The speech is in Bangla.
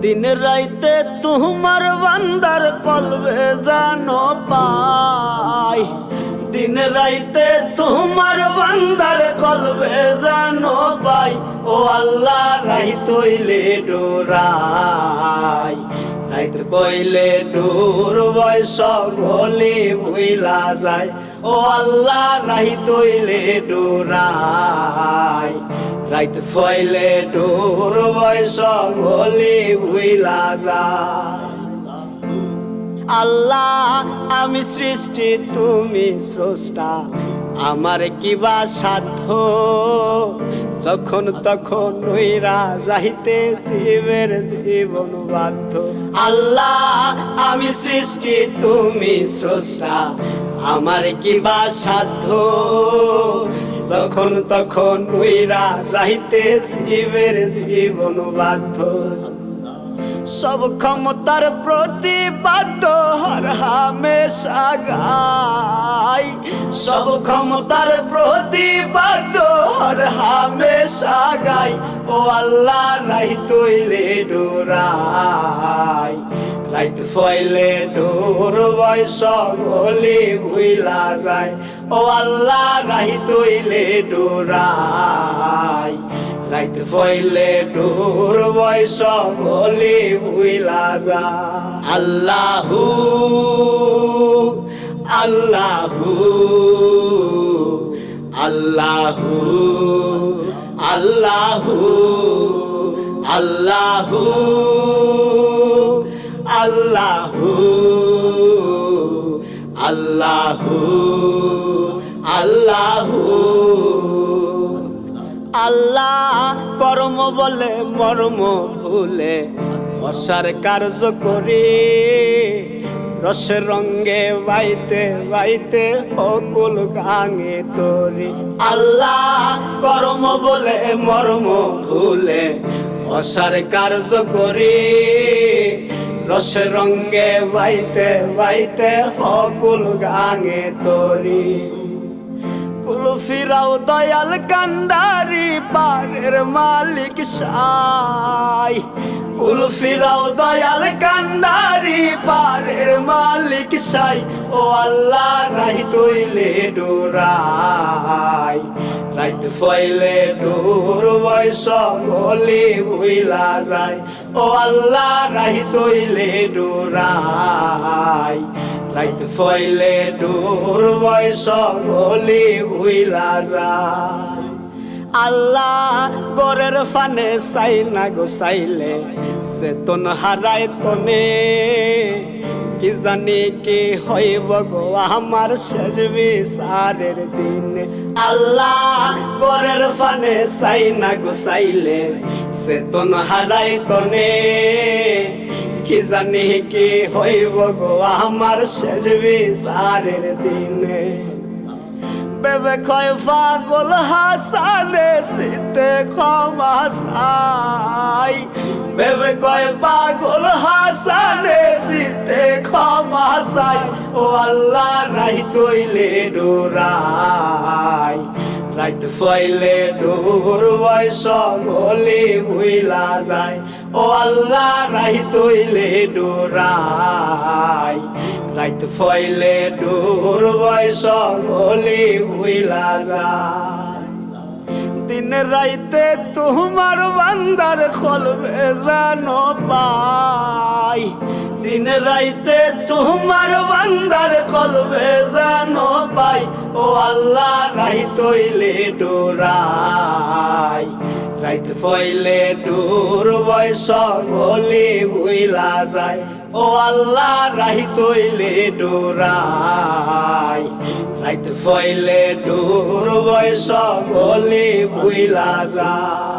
দিন রাইতে তোমার বান্দার কলবে জানো পাই। দিন রাইতে তোমার বান্দার কলবে জানো পাই। ও আল্লাহ রাই তৈলে ডোরাই। রাইত বইলে ডোর বয়স বলে বইলা যায়। ও আল্লাহ রাই তৈলে ডোরাই। রাইত ফইলে ডোর বয়স বলে বইলা যায় আল্লাহ, আমি সৃষ্টি, তুমি স্রষ্টা। আমার কিবা সাধ্য? যখন তখন নইরা যাইতে জীবের জীবন বাধ্য। আল্লাহ, আমি সৃষ্টি, তুমি স্রষ্টা। আমার কিবা সাধ্য? যখন তখন নইরা যাইতে জীবের জীবন বাধ্য। সব ক্ষমতার প্রতিবাদ হর হামেশা সব ক্ষমতার প্রতিবাদ হর হামেশা গাই। ও আল্লাহ রাই তৈলে ডোরাই। রাইত ফইলে ডোর বয়স বলে বুইলা যায়। ও আল্লাহ, রাহি তৈলে ডোরাই। রাইত ফইলে ডোর বয়স বলে বুইলা যা। আল্লাহু আল্লাহু আল্লাহু আল্লাহু আল্লাহু আল্লাহু, আল্লাহ। আল্লাহ কর্ম বলে মর্ম ভুলে, অসার কার্য করি। রসের রঙ্গে বাইতে বাইতে অকুল গাঙে তরি। আল্লাহ কর্ম বলে মর্ম ভুলে, অসার কার্য করি। রসের রঙ্গে বাইতে বাইতে অকুল গাঙে তরি। ফিরাও দয়াল কান্ডারি পারের মালিক সাই। কুল ফিরাও দয়াল কান্ডারি পারের মালিক সাই। ও আল্লাহ রাই তৈলে ডোরাই। রাইত ফইলে ডোর বয়স বলে বইলা যায়। ও আল্লাহ রাই তৈলে ডোরাই। ফইলে ডোর বয়স বলে যায় আল্লাহ গরের ফানে চাই না গো চাইলে, চেতন হারাই তনে। কি জানি কি হইব গো আমার শেষ বিচারের দিন। আল্লাহ গরের ফানে চাই না গো চাইলে, চেতন হারাই তনে। কি জানি কি হইব গো আমার শেষ বিচারের দিনে। বেবে কয়, পাগল হাসানে শীতে ক্ষমা চাই। বেবে কয়, পাগল হাসানে শীতে ক্ষমা চাই। ও আল্লাহ রাই তৈলে ডোরাই। রাইত ফইলে ডোর বয়স বলে ভুইলা যায়। ও আল্লাহ রাই তৈলে ডোরাই। রাইত ফইলে ডোর বয়স বলে ভুইলা যায়। দিন রাইতে তোমার বান্দার খলবে জানো পাই। দিন রাইতে তোমার বান্দার কলবে জানো পাই। ও আল্লাহ রাই তৈলে ডোরাই। রাইত ফইলে ডোর বয়স বলে বুইলা যায়। ও আল্লাহ, রাহি তৈলে ডোরাই। রাইত ফইলে ডোর বয়স বলে বুইলা যায়।